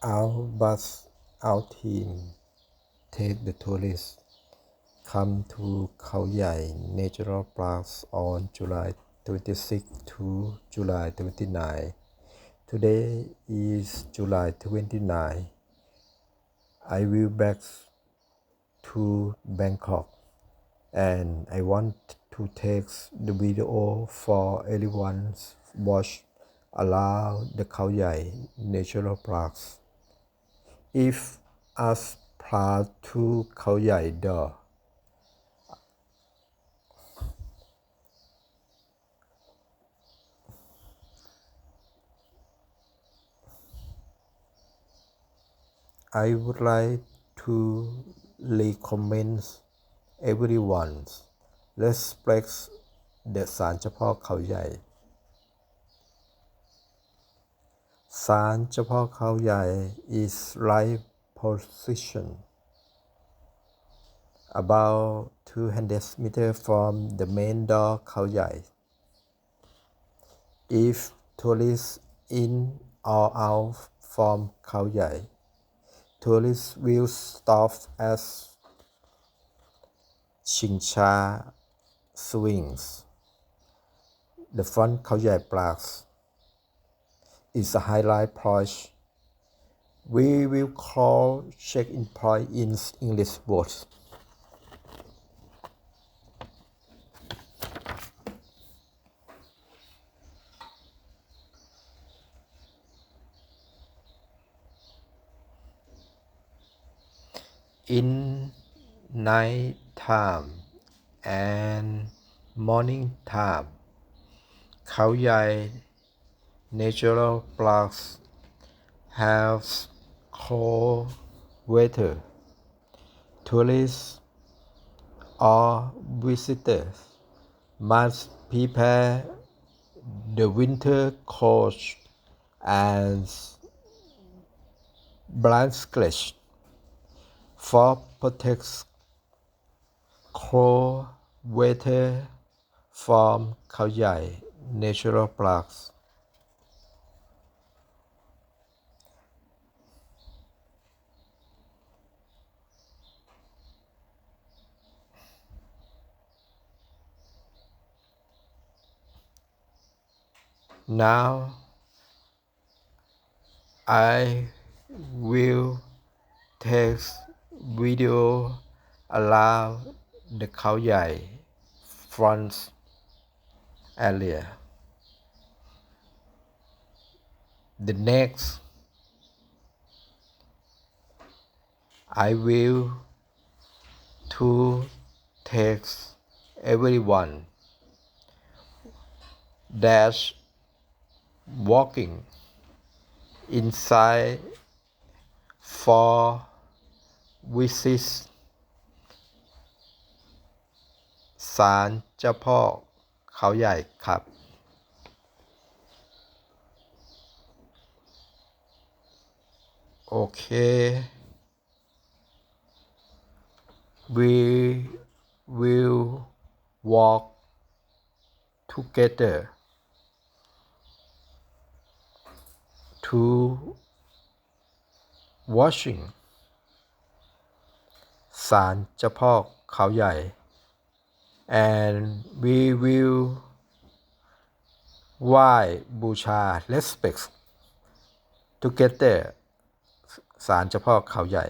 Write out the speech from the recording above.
Our bus, our team take the tourists come to Khao Yai Natural Parks on July 26 to July 29. Today is July 29. I will back to Bangkok and I want to take the video for everyone's watch around the Khao Yai Natural Parks. If us proud to Khao Yai do I would like to recommend everyone respect the ศาลเจ้าพ่อเขาใหญ่ ศาลเจ้าพ่อเขาใหญ่ is right position about 200 meters from the main door เขาใหญ่ if tourists in or out from เขาใหญ่ tourists will stop at Chingsha Swings the front เขาใหญ่ Park is a highlight point we will call check-in point in English words in night time and morning time เขาใหญ่ Natural blocks have cold weather. Tourists or visitors must prepare the winter coats and blankets for protect cold weather from Khao Natural blocks. Now I will take video around the Khao front area. The next, I will to take everyone that's walking inside for visit ศาลเจ้าพ่อเขาใหญ่ครับ โอเค we will walk together to washing ศาลเจ้าพ่อเขาใหญ่ and we will ไหว้บูชา respect together ศาลเจ้าพ่อเขาใหญ่